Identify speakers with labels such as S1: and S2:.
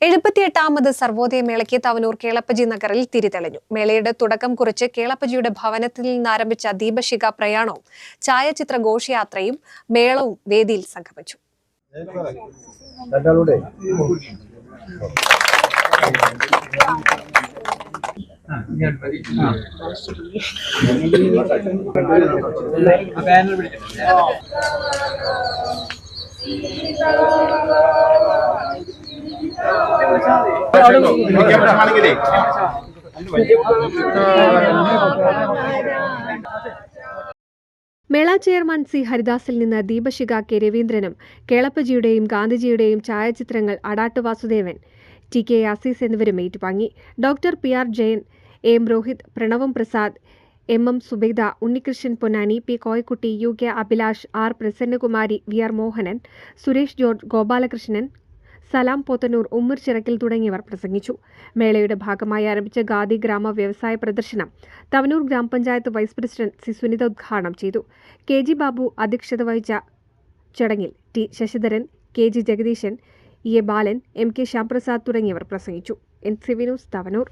S1: എഴുപത്തിയെട്ടാമത് സർവോദയ മേളയ്ക്ക് തവനൂർ കേളപ്പജി നഗറിൽ തിരിതെളിഞ്ഞു. മേളയുടെ തുടക്കം കുറിച്ച് കേളപ്പജിയുടെ ഭവനത്തിൽ നിന്ന് ആരംഭിച്ച ദീപശിഖ പ്രയാണവും ഛായാചിത്ര ഘോഷയാത്രയും മേളവും വേദിയിൽ സംഗമിച്ചു
S2: രണ്ടാളൂടെ
S1: മേള ചെയർമാൻ സി ഹരിദാസിൽ നിന്ന് ദീപശിഖ കെ രവീന്ദ്രനും കേളപ്പജിയുടെയും ഗാന്ധിജിയുടെയും ഛായാചിത്രങ്ങൾ അടാട്ട് വാസുദേവൻ ടി കെ അസീസ് എന്നിവരും ഏറ്റുവാങ്ങി. Doctor P R Jayan M Rohith Pranavam Prasad M M Zubaida Unnikrishnan Ponnani P Koyakutty U K Abhilash R Prasannakumari V R Mohanan Suresh George Gopalakrishnan Salam Pothannur Ummer Chirakkil തുടങ്ങിയവർ പ്രസംഗിച്ചു. മേളയുടെ ഭാഗമായി ആരംഭിച്ച ഖാദി ഗ്രാമ വ്യവസായ പ്രദർശനം തവനൂർ ഗ്രാമപഞ്ചായത്ത് വൈസ് പ്രസിഡന്റ് സി സുനിത ഉദ്ഘാടനം ചെയ്തു. കെ ജി ബാബു അധ്യക്ഷത വഹിച്ച ചടങ്ങിൽ T Sasidharan K G Jagadeeshan E A Balan M K Shyamprasad തുടങ്ങിയവർ പ്രസംഗിച്ചു. N C V news Thavanur.